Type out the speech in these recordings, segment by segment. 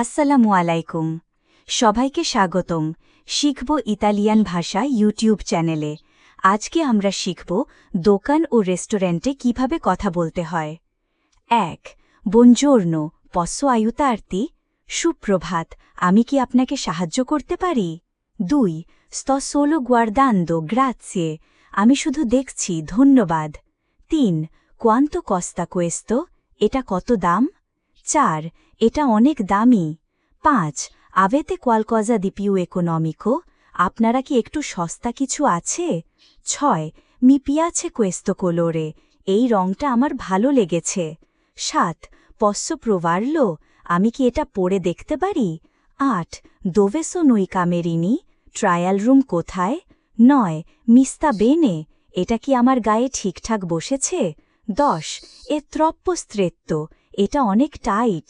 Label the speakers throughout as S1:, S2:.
S1: আসসালামু আলাইকুম। সবাইকে স্বাগতম শিখব ইতালিয়ান ভাষা ইউটিউব চ্যানেলে। আজকে আমরা শিখব দোকান ও রেস্টুরেন্টে কীভাবে কথা বলতে হয়। এক বঞ্জোর্ন পস্য আয়ুতার্তি সুপ্রভাত, আমি কি আপনাকে সাহায্য করতে পারি? দুই স্ত সোলো গুয়ার্দান্দো গ্রাৎসিয়ে আমি শুধু দেখছি, ধন্যবাদ। তিন কোয়ান্ত কস্তা কোয়েস্ত এটা কত দাম? চার, এটা অনেক দামি। পাঁচ, আবেতে কোয়ালকজা দিপিউ একোনমিকো আপনারা কি একটু সস্তা কিছু আছে? ছয়, মি পিয়াছে কোয়েস্তো কোলোরে, এই রংটা আমার ভালো লেগেছে। সাত পস্য প্রবারলো আমি কি এটা পরে দেখতে পারি? আট, দোভেসো নই কামেরিনি, ট্রায়াল রুম কোথায়? নয়, মিস্তা বেনে, এটা কি আমার গায়ে ঠিকঠাক বসেছে? দশ, এ ত্রপ্প স্ত্রেত্ব এটা অনেক টাইট,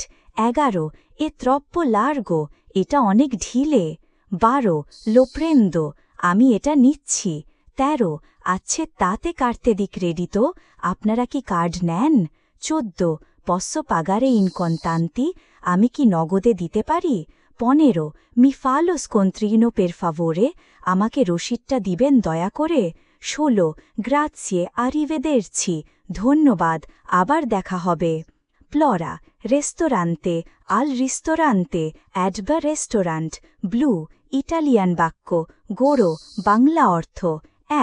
S1: এগারো, এ ত্রপ্প লার্গো, এটা অনেক ঢিলে, বারো, লোপ্রেন্দো, আমি এটা নিচ্ছি, তেরো আচ্ছে তাতে কাটতে দিক রেডিতো আপনারা কি কার্ড নেন? চোদ্দ পস্য পাগারে ইনকন্তান্তি, আমি কি নগদে দিতে পারি? পনেরো, মি ফালোস কন্ত্রিনো পের ফাভোরে, আমাকে রসিদটা দিবেন দয়া করে? ষোলো, গ্রাৎসিয়ে, আরিভেদেরছি, ধন্যবাদ, আবার দেখা হবে। প্লরা রেস্তোরান্তে আল রিস্তোরান্তে অ্যাডবা রেস্টোরান্ট ব্লু ইটালিয়ান বাক্য গোড়ো বাংলা অর্থ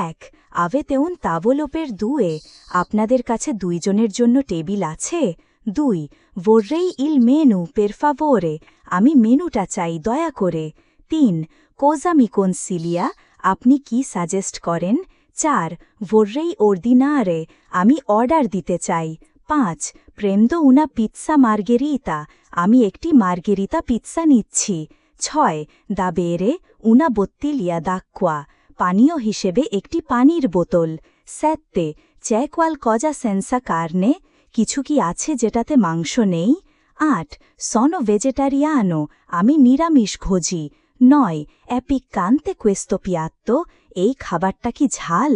S1: এক আভেতেউন তাবলোপের দুয়ে আপনাদের কাছে দুইজনের জন্য টেবিল আছে? দুই ভোর্রেই ইল মেনু পেরফাভোরে আমি মেনুটা চাই, দয়া করে। তিন কোজামি কনসিলিয়া আপনি কি সাজেস্ট করেন? চার ভোর্রেই অর্দিনারে আমি অর্ডার দিতে চাই। পাঁচ প্রেমদো উনা পিৎসা মার্গেরিতা আমি একটি মার্গেরিতা পিৎসা নিচ্ছি। ছয়, দা বেরে, উনা বত্তিলিয়া দাক্কোয়া পানীয় হিসেবে একটি পানির বোতল। স্যাত্তে চ্যাকওয়াল কজা সেন্সা কারনে, কিছু কি আছে যেটাতে মাংস নেই? আট, সনো ভেজেটারিয়ানো, আমি নিরামিষ ভোজি নয় অ্যাপিক কান্তে কোয়েস্তো পিয়াত্তো এই খাবারটা কি ঝাল?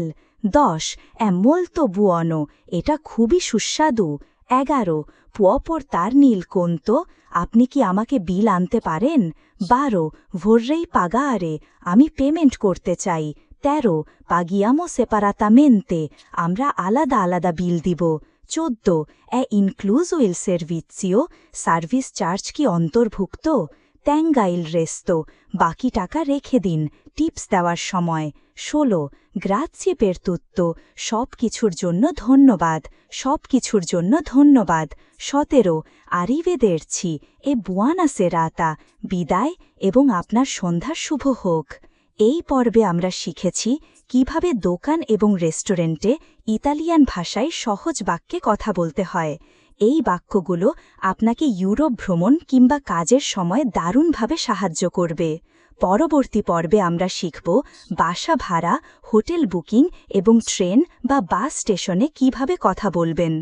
S1: দশ অ্যামোলতো বুয়নো এটা খুবই সুস্বাদু। এগারো, পুয়পর তার নীল কোন্ত আপনি কি আমাকে বিল আনতে পারেন? বারো, ভোর্রেই পাগারে আমি পেমেন্ট করতে চাই। তেরো, পাগিয়ামো সেপারাতা সেপারাতামেন্তে, আমরা আলাদা আলাদা বিল দিব। চোদ্দ, এ ইনক্লুজ ইল সেরভিসিও, সার্ভিস চার্জ কি অন্তর্ভুক্ত? ট্যাঙ্গাইল রেস্তো। বাকি টাকা রেখে দিন। টিপস দেওয়ার সময়। ষোলো গ্রাচ্যে পেরতুত্ব সব কিছুর জন্য ধন্যবাদ। সব কিছুর জন্য ধন্যবাদ। সতেরো আরিভেদেরছি এ বুয়ানা সেরাতা বিদায় এবং আপনার সন্ধ্যা শুভ হোক। এই পর্বে আমরা শিখেছি কীভাবে দোকান এবং রেস্টুরেন্টে ইতালিয়ান ভাষায় সহজ বাক্যে কথা বলতে হয়। এই বাক্যগুলো আপনাকে ইউরোপ ভ্রমণ কিংবা কাজের সময় দারুণভাবে সাহায্য করবে। পরবর্তী পর্বে আমরা শিখব বাসা ভাড়া, হোটেল বুকিং এবং ট্রেন বা বাস স্টেশনে কীভাবে কথা বলবেন।